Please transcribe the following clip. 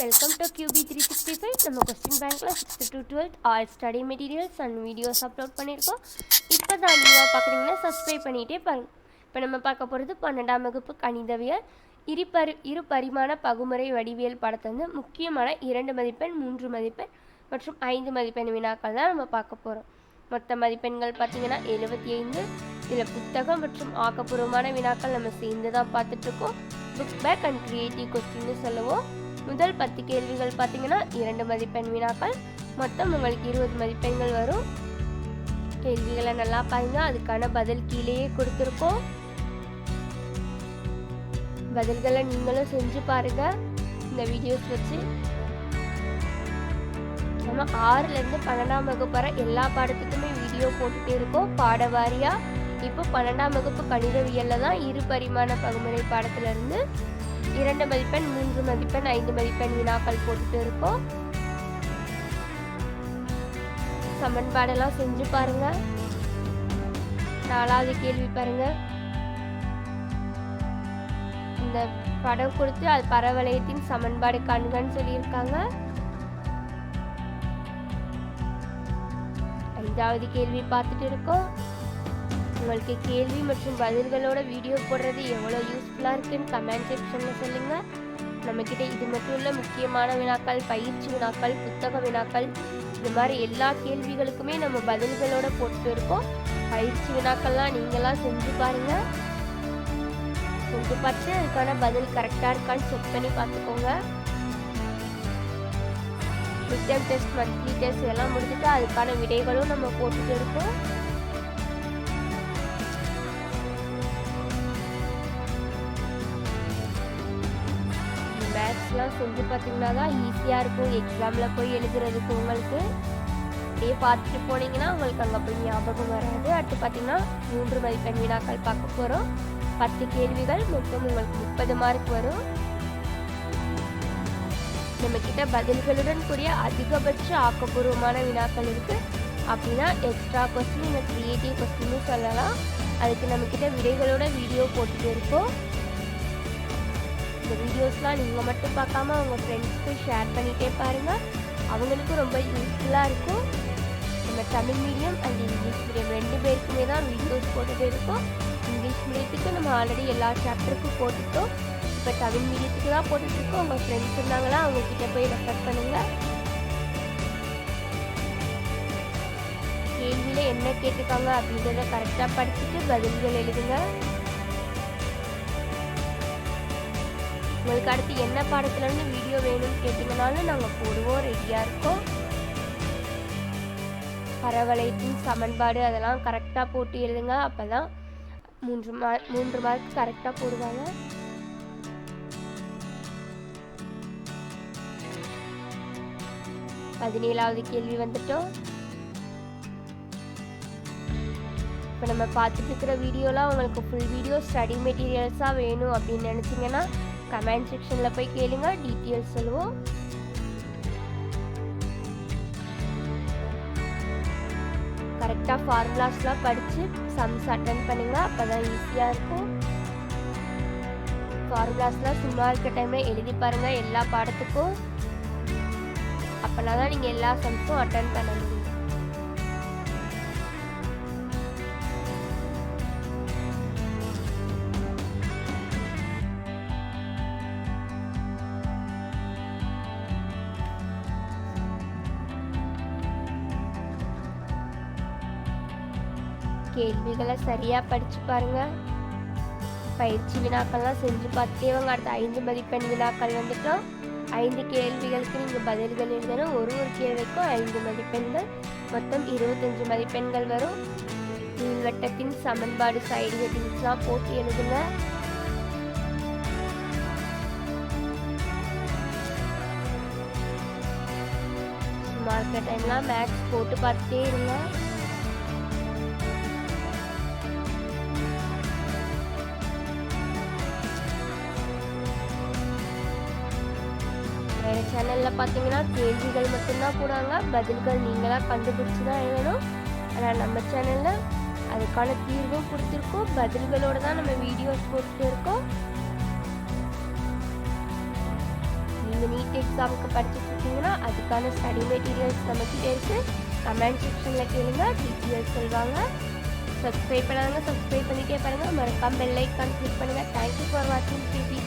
Welcome to QB three sixty five நம்ம question பேங்க்கில் sixth to twelfth all study materials and videos upload பண்ணியிருக்கோம் இப்போ தான் நியூவாக பார்க்குறீங்கன்னா சப்ஸ்கிரைப் பண்ணிகிட்டே பாருங்க. இப்போ நம்ம பார்க்க போகிறது பன்னெண்டாம் வகுப்பு கணிதவியல். இருபரி இரு பரிமாண பகுமுறை வடிவியல் படத்தை வந்து முக்கியமான இரண்டு மதிப்பெண் மூன்று மதிப்பெண் மற்றும் ஐந்து மதிப்பெண் வினாக்கள் தான் நம்ம பார்க்க போகிறோம் மொத்த மதிப்பெண்கள் பார்த்தீங்கன்னா எழுபத்தி ஐந்து. இதில் புத்தகம் மற்றும் ஆக்கப்பூர்வமான வினாக்கள் நம்ம சேர்ந்து தான் பார்த்துட்ருக்கோம் புக் பேக் அண்ட் கிரியேட்டிவ் கொஸ்டின்னு சொல்லுவோம். முதல் பத்து கேள்விகள் பார்த்தீங்கன்னா இரண்டு மதிப்பெண் வினாக்கள். மொத்தம் உங்களுக்கு இருபது மதிப்பெண்கள் வரும். கேள்விகளை நல்லா பாருங்க. அதுக்கான பதில் கீழேயே கொடுத்துருக்கோம். பதில்களை நீங்களும் செஞ்சு பாருங்க. இந்த வீடியோஸ் வச்சு. நம்ம ஆறுலேருந்து பன்னெண்டாம் வகுப்பு வர எல்லா பாடத்துக்குமே வீடியோ போட்டுகிட்டே இருக்கோம். பாடவாரியா. இப்போ பன்னெண்டாம் வகுப்பு கணிதவியலில் தான் இரு பரிமாண பகுமுறை பாடத்திலிருந்து இரண்டு மதிப்பெண் மூன்று மதிப்பெண் ஐந்து மதிப்பெண் வினாக்கள் போட்டுட்டு இருக்கோம். சமன்பாடெல்லாம் செஞ்சு பாருங்க. நாலாவது கேள்வி பாருங்க. இந்த படம் கொடுத்து அது பரவளையத்தின் சமன்பாடு காண்கன்னு சொல்லியிருக்காங்க. ஐந்தாவது கேள்வி பார்த்துட்டு இருக்கோம். உங்களுக்கு கேள்வி மற்றும் பதில்களோட வீடியோ போடுறது எவ்வளோ யூஸ்ஃபுல்லாக இருக்குன்னு கமெண்ட் செக்ஷனில் சொல்லுங்கள் நம்மக்கிட்ட இது மட்டும் இல்லை முக்கியமான வினாக்கள் பயிற்சி வினாக்கள் புத்தக வினாக்கள் இந்த மாதிரி எல்லா கேள்விகளுக்குமே நம்ம பதில்களோட போட்டு இருக்கோம். பயிற்சி வினாக்கள்லாம் நீங்களாம் செஞ்சு பாருங்கள் செஞ்சு பார்த்து அதுக்கான பதில் கரெக்டாக இருக்கான்னு செக் பண்ணி பார்த்துக்கோங்க. மிட்டம் டெஸ்ட் மந்த்லி டெஸ்ட் எல்லாம் முடிஞ்சுட்டு அதுக்கான விடைகளும் நம்ம போட்டுட்டு இருக்கோம். மேக்ஸ்லாம் செஞ்சு பார்த்தீங்கன்னா தான் ஈஸியாக இருக்கும். எக்ஸாமில் போய் எழுதுறதுக்கு உங்களுக்கு. அப்படியே பார்த்துட்டு போனீங்கன்னா உங்களுக்கு அங்கே போய் ஞாபகம் வராது. அடுத்து பார்த்தீங்கன்னா மூன்று மதிப்பெண் வினாக்கள் பார்க்க போகிறோம் பத்து கேள்விகள் மொத்தம் உங்களுக்கு முப்பது மார்க் வரும். நம்ம கிட்ட பதில்களுடன் கூடிய அதிகபட்ச ஆக்கப்பூர்வமான வினாக்கள் இருக்கு. அப்படின்னா எக்ஸ்ட்ரா கொஸ்டின் இல்லை கிரியேட்டிவ் கொஸ்டின்னு சொல்லலாம். அதுக்கு நம்மக்கிட்ட விடைகளோட வீடியோ போட்டுட்டு இருக்கோம். இந்த வீடியோஸ்லாம் நீங்கள் மட்டும் பார்க்காம உங்கள் ஃப்ரெண்ட்ஸ்க்கு ஷேர் பண்ணிகிட்டே பாருங்கள் அவங்களுக்கும் ரொம்ப யூஸ்ஃபுல்லாக இருக்கும். நம்ம Tamil medium and English medium ரெண்டு பேருக்குமே தான் வீடியோஸ் போட்டுகிட்டே இருக்கோம். இங்கிலீஷ் மீடியத்துக்கு நம்ம ஆல்ரெடி எல்லா சாப்டருக்கும் போட்டுட்டோம். இப்போ தமிழ் மீடியத்துக்கு தான் போட்டுட்ருக்கோம் உங்கள் ஃப்ரெண்ட்ஸ் இருந்தாங்களா அவங்கக்கிட்ட போய் ரெஃபர் பண்ணுங்கள் கேள்வியில் என்ன கேட்டிருக்காங்க அப்படின்றத கரெக்டாக படிச்சுட்டு பதில்கள் எழுதுங்க. உங்களுக்கு அடுத்து என்ன பாடத்துலேருந்து வீடியோ வேணும்னு கேட்டிங்கனாலும் நாங்கள் போடுவோம் ரெடியாக இருக்கோம். பரவளையத்தின் சமன்பாடு அதெல்லாம் கரெக்டாக போட்டு எழுதுங்க அப்போ தான் மூன்று மார்க் மூன்று மார்க் கரெக்டாக போடுவாங்க. பதினேழாவது கேள்வி வந்துட்டோம். இப்போ நம்ம பார்த்துட்டு இருக்கிற வீடியோலாம் உங்களுக்கு ஃபுல் வீடியோ ஸ்டடி மெட்டீரியல்ஸாக வேணும் அப்படின்னு நினச்சிங்கன்னா கமெண்ட் செக்ஷனில் போய் கேளுங்க டீட்டெயில்ஸ் சொல்லுவோம். கரெக்டாக ஃபார்முலாஸ்லாம் படித்து சம்ஸ் அட்டன் பண்ணுங்க அப்போ தான் ஈஸியாக இருக்கும். ஃபார்முலாஸ்லாம் சும்மா இருக்க டைமில் எழுதி பாருங்கள் எல்லா பாடத்துக்கும். அப்போனா தான் நீங்கள் எல்லா சம்ஸும் அட்டன் பண்ண முடியும். கேள்விகளை சரியாக படித்து பாருங்கள் பயிற்சி வினாக்கள்லாம் செஞ்சு பார்த்துட்டே வாங்க. அடுத்த ஐந்து மதிப்பெண் வினாக்கள் வந்துட்டோம் ஐந்து கேள்விகளுக்கு நீங்கள் பதில்கள் எழுதணும். ஒரு ஒரு கேள்விக்கும் ஐந்து மதிப்பெண்கள். மொத்தம் இருபத்தஞ்சு மதிப்பெண்கள் வரும். நீள்வட்டத்தின் சமன்பாடு சைடு ஹெட்டிங்ஸ்லாம் போட்டு எழுதுங்க. மார்க்கெட் டைம்லாம் மேக்ஸ் போட்டு பார்த்துட்டே இருங்க. வேறு சேனலில் பார்த்தீங்கன்னா கேள்விகள் மட்டும்தான் போடுவாங்க. பதில்கள் நீங்களாக கண்டுபிடிச்சி தான் எழுதணும். ஆனால் நம்ம சேனலில் அதுக்கான தீர்வும் கொடுத்துருக்கோம். பதில்களோடு தான் நம்ம வீடியோஸ் கொடுத்துருக்கோம் இருக்கோம் நீங்கள் நீட் எக்ஸாமுக்கு படிச்சுட்டு இருக்கீங்கன்னா அதுக்கான ஸ்டடி மெட்டீரியல்ஸ் நம்மக்கிட்ட இருக்குது கமெண்ட் செக்ஷனில் கேளுங்க. டீட்டெயில்ஸ் சொல்லுவாங்க சப்ஸ்கிரைப் பண்ணாங்க சப்ஸ்கிரைப் பண்ணிட்டே பாருங்கள் மறக்காம பெல் ஐக்கான் கிளிக் பண்ணுங்கள் தேங்க்யூ ஃபார் வாட்சிங் டிவி